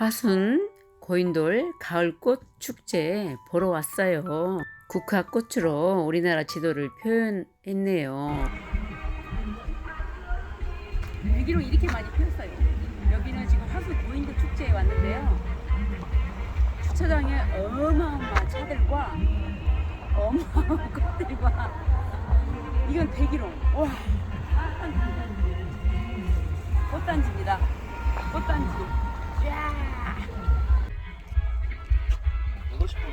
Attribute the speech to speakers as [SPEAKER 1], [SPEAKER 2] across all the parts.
[SPEAKER 1] 화순 고인돌 가을꽃 축제 보러 왔어요. 국화꽃으로 우리나라 지도를 표현했네요.
[SPEAKER 2] 여기로 이렇게 많이 피었어요. 여기는 지금 화수 고인도 축제에 왔는데요. 주차장에 어마어마한 차들과 어마어마한 꽃들과 이건 대기롱. 와. 꽃단지입니다. 꽃단지. 이야.
[SPEAKER 3] 이것이 뭐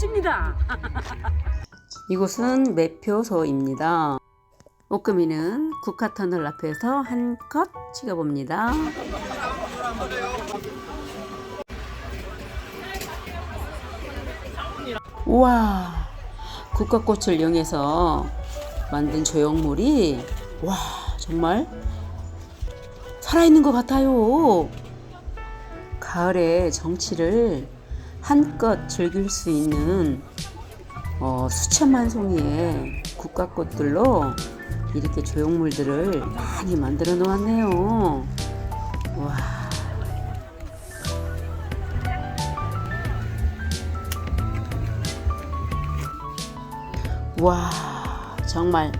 [SPEAKER 2] 굿입니다.
[SPEAKER 1] 이곳은 매표소입니다. 오금이는 국화터널 앞에서 한컷 찍어봅니다. 우와, 국화꽃을 이용해서 만든 조형물이 와 정말 살아있는 것 같아요. 가을의 정취를 한껏 즐길 수 있는 어, 수천만 송이의 국화꽃들로 이렇게 조형물들을 많이 만들어 놓았네요. 와. 와, 정말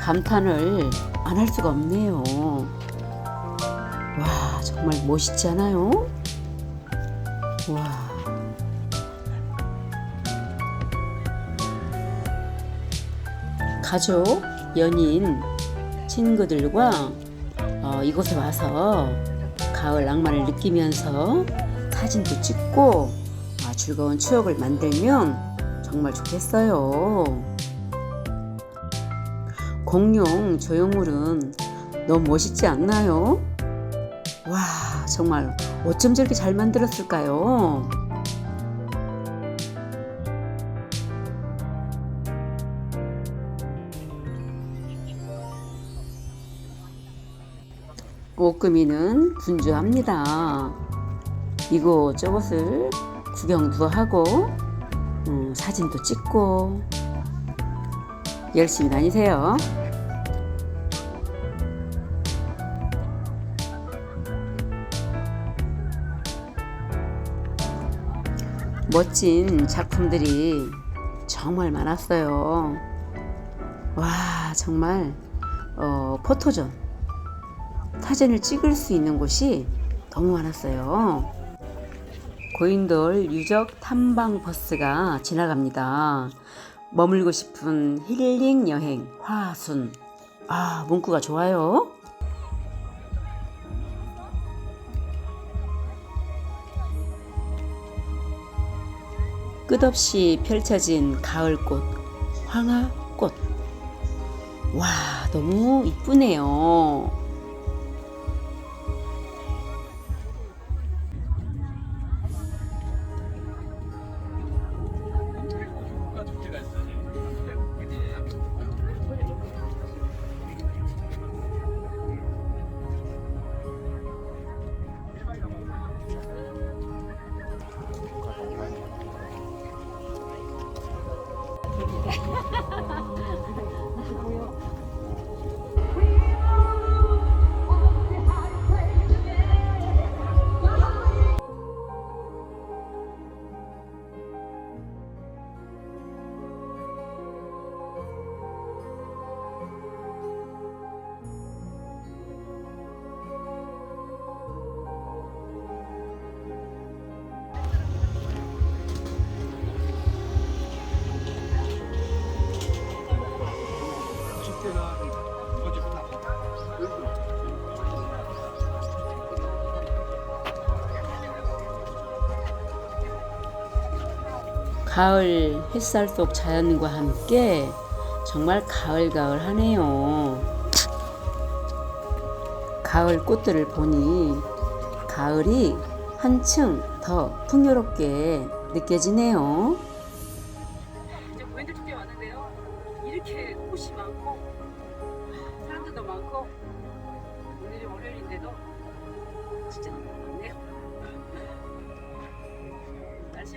[SPEAKER 1] 감탄을 안 할 수가 없네요. 와, 정말 멋있지 않아요? 와. 가족, 연인, 친구들과 어, 이곳에 와서 가을 낭만을 느끼면서 사진도 찍고 아, 즐거운 추억을 만들면 정말 좋겠어요. 공룡 조형물은 너무 멋있지 않나요? 와, 정말 어쩜 저렇게 잘 만들었을까요? 오금이는 분주합니다. 이곳저곳을 구경도 하고 음, 사진도 찍고 열심히 다니세요. 멋진 작품들이 정말 많았어요. 와, 정말 어, 포토존 사진을 찍을 수 있는 곳이 너무 많았어요. 고인돌 유적 탐방 버스가 지나갑니다. 머물고 싶은 힐링 여행 화순. 아, 문구가 좋아요. 끝없이 펼쳐진 가을꽃, 황화꽃. 와, 너무 이쁘네요. 가을 햇살 속 자연과 함께 정말 가을가을 하네요. 가을 꽃들을 보니 가을이 한층 더 풍요롭게 느껴지네요.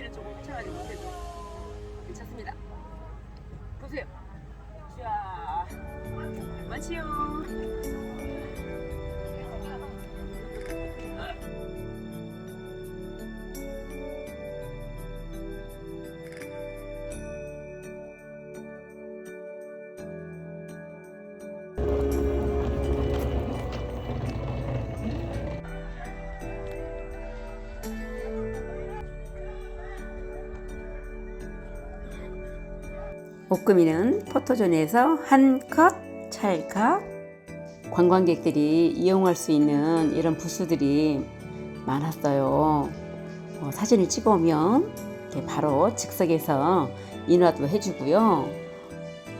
[SPEAKER 2] 날씨는 조금 화창하지 못해도 괜찮습니다. 보세요. 자, 많지요.
[SPEAKER 1] 옥금이는 포토존에서 한 컷 찰칵 관광객들이 이용할 수 있는 이런 부스들이 많았어요. 어, 사진을 찍어오면 바로 즉석에서 인화도 해주고요.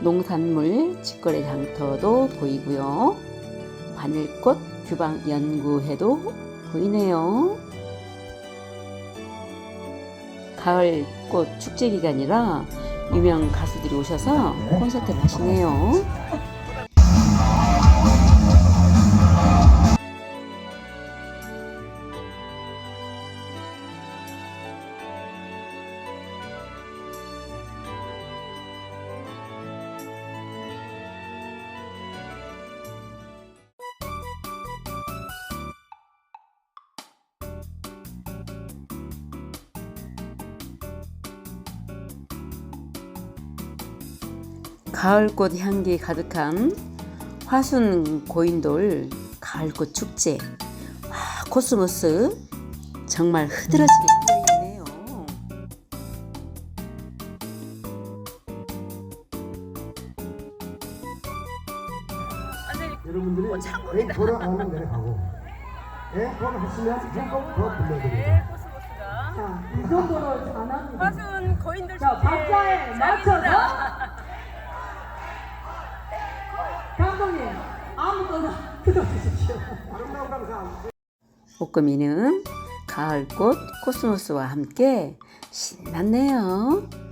[SPEAKER 1] 농산물 직거래 장터도 보이고요. 바늘꽃 규방 연구회도 보이네요. 가을 꽃 축제 기간이라 유명 가수들이 오셔서 콘서트를 하시네요. 가을꽃 향기 가득한 화순 고인돌 가을꽃 축제. 아, 코스모스 정말 흐드러지게.
[SPEAKER 2] 완전히
[SPEAKER 3] 여러분들이
[SPEAKER 2] 어, 창문이다.
[SPEAKER 3] 하면 내려가고 앵콜 하시면 한번 더
[SPEAKER 4] 자, 이 정도로 잘합니다.
[SPEAKER 2] 화순 고인들
[SPEAKER 4] 자,
[SPEAKER 2] 축제
[SPEAKER 4] 박자에 맞춰서 감독님 아무거나 들어주십시오.
[SPEAKER 3] 아름다운 감상.
[SPEAKER 1] 옥금이는 가을꽃 코스모스와 함께 신났네요.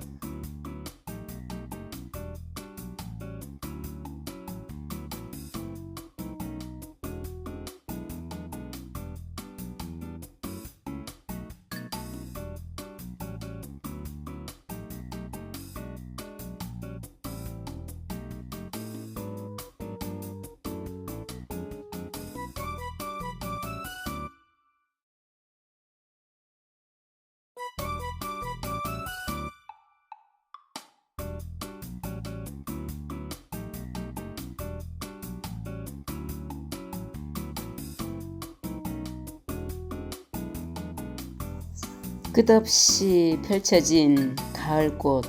[SPEAKER 1] 끝없이 펼쳐진 가을꽃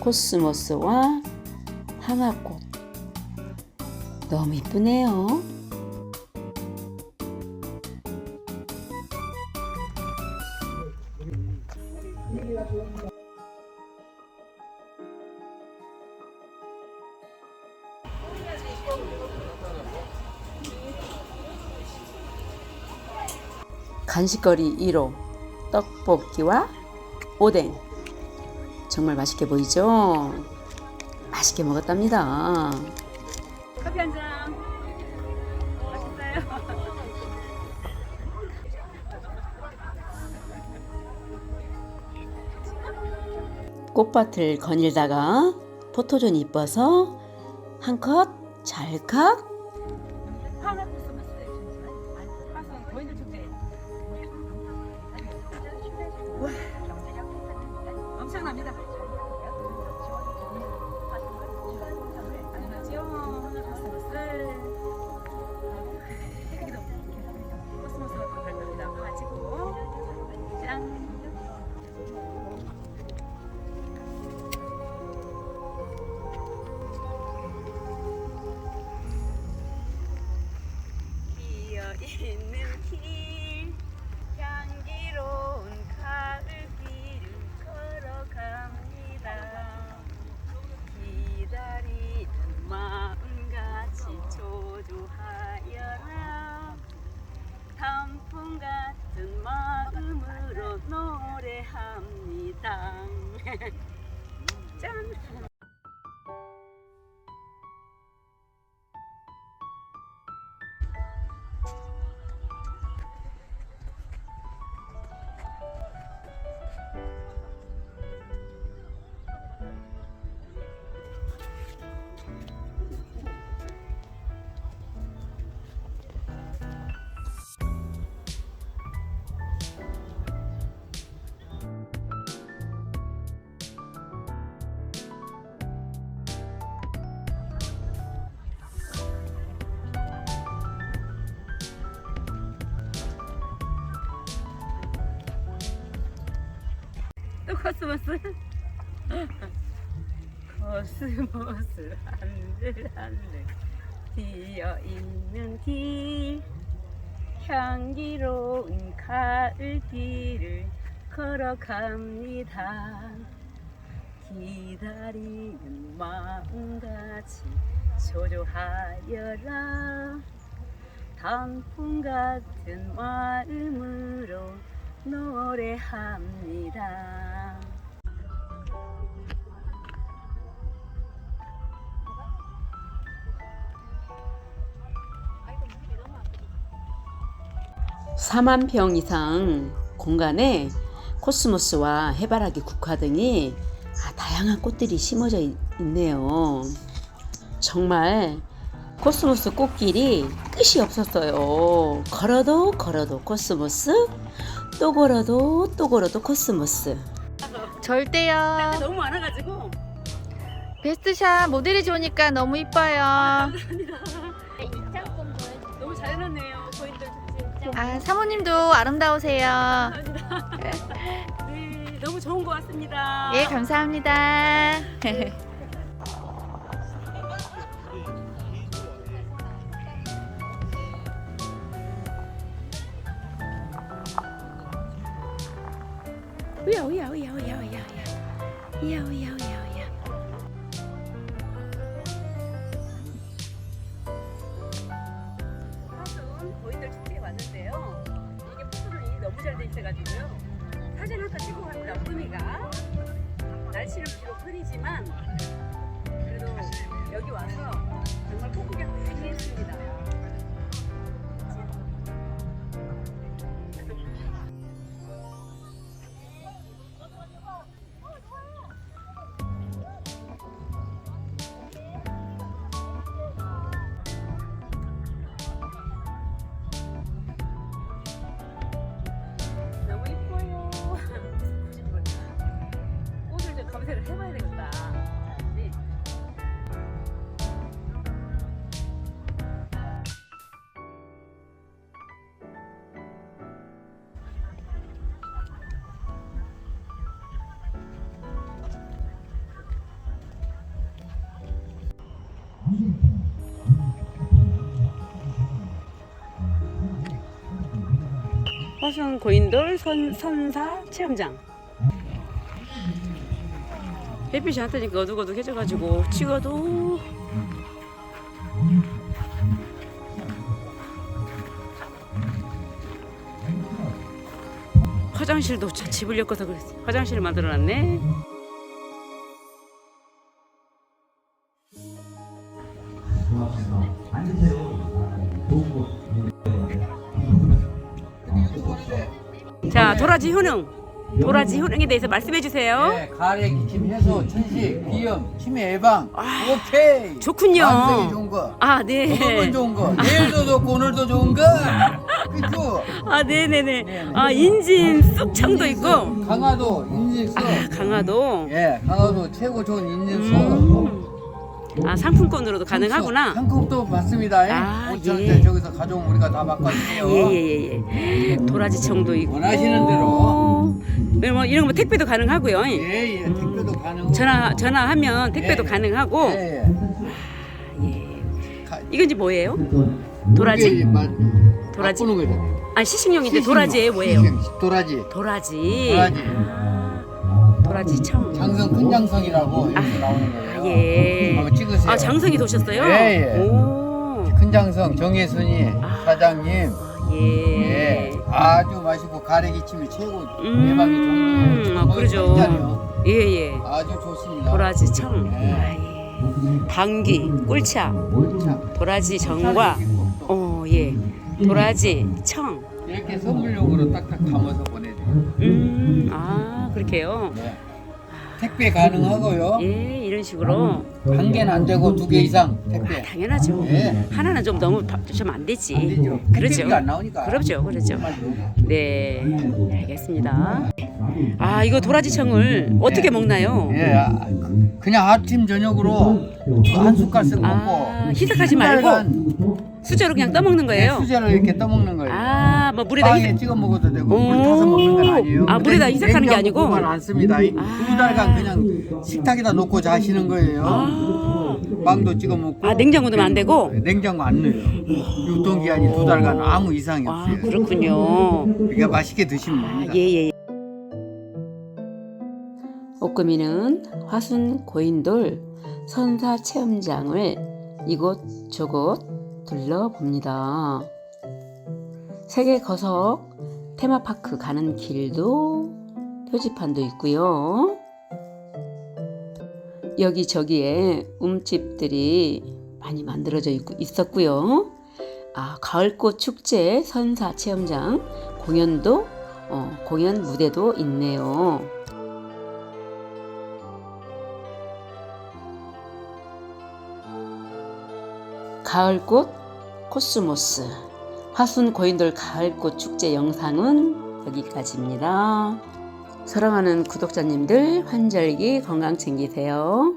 [SPEAKER 1] 코스모스와 황화꽃 너무 이쁘네요. 간식거리 1호 떡볶이와 오뎅 정말 맛있게 보이죠? 맛있게 먹었답니다.
[SPEAKER 2] 커피 한 잔. 맛있어요.
[SPEAKER 1] 꽃밭을 거닐다가 포토존이 이뻐서 한 컷 잘칵
[SPEAKER 2] 코스모스. 코스모스 한들 한들 피어 있는 길 향기로운 가을길을 걸어갑니다. 기다리는 마음같이 초조하여라 단풍 같은 마음으로 노래합니다.
[SPEAKER 1] 사만평 이상 공간에 코스모스와 해바라기 국화 등이 아, 다양한 꽃들이 심어져 있, 있네요. 정말 코스모스 꽃길이 끝이 없었어요. 걸어도 걸어도 코스모스, 또 걸어도 또 걸어도 코스모스.
[SPEAKER 5] 절대요.
[SPEAKER 2] 너무 많아가지고
[SPEAKER 5] 베스트샷 모델이 좋으니까 너무 이뻐요.
[SPEAKER 2] 너무 잘 해놨네요.
[SPEAKER 5] 아, 사모님도 아름다우세요.
[SPEAKER 2] 네, 너무 좋은 것 같습니다.
[SPEAKER 5] 예, 감사합니다.
[SPEAKER 2] 우야 우야 우야 우야 우야 우야 우야 우야 화순 고인돌 선, 선사 체험장. 햇빛이 안 뜨니까 어둑어둑해져가지고 찍어도 화장실도 자- 집을 엮어서 그랬어 화장실을 만들어놨네 도라지 효능 도라지 효능에 대해서 말씀해 주세요
[SPEAKER 6] 네, 가래 기침 해소, 천식, 비염, 치매 예방. 오케이.
[SPEAKER 2] 좋군요.
[SPEAKER 6] 완성이 좋은 거.
[SPEAKER 2] 아
[SPEAKER 6] 오늘은
[SPEAKER 2] 네.
[SPEAKER 6] 좋은 거. 내일도 좋고 오늘도 좋은 거. 그죠?
[SPEAKER 2] 아 네네네. 아 인진 쑥청도 있고
[SPEAKER 6] 강화도 인증서.
[SPEAKER 2] 아 강화도
[SPEAKER 6] 예, 강화도 최고 좋은 인증서.
[SPEAKER 2] 음. 아 상품권으로도 가능하구나.
[SPEAKER 6] 상품도 받습니다.
[SPEAKER 2] 아,
[SPEAKER 6] 5천
[SPEAKER 2] 예.
[SPEAKER 6] 원 저기서 가져오면 우리가 다 바꿔줄게요.
[SPEAKER 2] 예예 예 예, 도라지청도 있고.
[SPEAKER 6] 원하시는 대로.
[SPEAKER 2] 네, 뭐 이런 거 택배도 가능하고요.
[SPEAKER 6] 예, 예, 택배도 가능하고.
[SPEAKER 2] 전화 전화하면 택배도
[SPEAKER 6] 예.
[SPEAKER 2] 가능하고.
[SPEAKER 6] 예, 예.
[SPEAKER 2] 예.
[SPEAKER 6] 가-
[SPEAKER 2] 이건 이제 뭐예요? 도라지?
[SPEAKER 6] 마-
[SPEAKER 2] 도라지?
[SPEAKER 6] 바꾸는. 아
[SPEAKER 2] 시식용인데
[SPEAKER 6] 시식용.
[SPEAKER 2] 도라지에 뭐예요?
[SPEAKER 6] 시식, 도라지.
[SPEAKER 2] 도라지.
[SPEAKER 6] 도라지.
[SPEAKER 2] 아, 도라지 청.
[SPEAKER 6] 장성 큰 장성이라고 여기서 나오는 거예요.
[SPEAKER 2] 예.
[SPEAKER 6] 한번 찍으세요.
[SPEAKER 2] 아 장성이 도셨어요?
[SPEAKER 6] 예, 예.
[SPEAKER 2] 오.
[SPEAKER 6] 큰 장성 정혜순이
[SPEAKER 2] 아.
[SPEAKER 6] 사장님.
[SPEAKER 2] 예.
[SPEAKER 6] 예. 아주 맛있고 가래기침이 최고
[SPEAKER 2] 음,
[SPEAKER 6] 좋은
[SPEAKER 2] 아, 그러죠.
[SPEAKER 6] 거예요.
[SPEAKER 2] 예 예.
[SPEAKER 6] 아주 좋습니다.
[SPEAKER 2] 도라지 청.
[SPEAKER 6] 예.
[SPEAKER 2] 아, 예. 방귀, 꿀차,
[SPEAKER 6] 참,
[SPEAKER 2] 도라지 정과, 어 예. 도라지 청.
[SPEAKER 6] 이렇게 선물용으로 딱딱 담아서 보내줘요.
[SPEAKER 2] 음, 아 그렇게요.
[SPEAKER 6] 네. 택배 가능하고요.
[SPEAKER 2] 예, 이런 식으로.
[SPEAKER 6] 한 개는 안 되고 두 개 이상
[SPEAKER 2] 아,
[SPEAKER 6] 택배.
[SPEAKER 2] 당연하죠.
[SPEAKER 6] 예.
[SPEAKER 2] 하나는 좀 너무 좀 안 되지.
[SPEAKER 6] 안 되죠.
[SPEAKER 2] 그렇죠.
[SPEAKER 6] 택배비가 안 나오니까.
[SPEAKER 2] 그렇죠, 그렇죠.
[SPEAKER 6] 정말로.
[SPEAKER 2] 네, 알겠습니다. 아 이거 도라지청을 어떻게 먹나요?
[SPEAKER 6] 예, 아, 그냥 아침 저녁으로 한 숟갈씩 먹고
[SPEAKER 2] 아, 희석하지
[SPEAKER 6] 한
[SPEAKER 2] 말고
[SPEAKER 6] 달간
[SPEAKER 2] 수저로 그냥 떠먹는 거예요?
[SPEAKER 6] 수제로 이렇게 떠먹는 거예요.
[SPEAKER 2] 아, 뭐 물에다
[SPEAKER 6] 빵에
[SPEAKER 2] 희석.
[SPEAKER 6] 찍어 먹어도 되고
[SPEAKER 2] 오.
[SPEAKER 6] 물 타서 먹는 건 아니에요.
[SPEAKER 2] 아, 물에다
[SPEAKER 6] 냉-
[SPEAKER 2] 희석하는 게 아니고?
[SPEAKER 6] 안 씁니다. 이
[SPEAKER 2] 아.
[SPEAKER 6] 두 달간 그냥 식탁에다 놓고 자시는 거예요.
[SPEAKER 2] 아,
[SPEAKER 6] 빵도 찍어 먹고.
[SPEAKER 2] 아 냉장고 넣으면 안 되고?
[SPEAKER 6] 네, 냉장고 안 넣어요. 유통기한이 두 달간 아무 이상이
[SPEAKER 2] 아
[SPEAKER 6] 없어요.
[SPEAKER 2] 그렇군요.
[SPEAKER 6] 그러니까 맛있게 드시면 됩니다.
[SPEAKER 2] 예예.
[SPEAKER 1] 옥금이는 화순 고인돌 선사 체험장을 이곳저곳 둘러봅니다. 세계 거석 테마파크 가는 길도 표지판도 있고요. 여기저기에 움집들이 많이 만들어져 있, 있었고요. 아, 가을꽃 축제 선사 체험장 공연도 어, 공연 무대도 있네요. 가을꽃 코스모스 화순 고인돌 가을꽃 축제 영상은 여기까지입니다. 사랑하는 구독자님들 환절기 건강 챙기세요.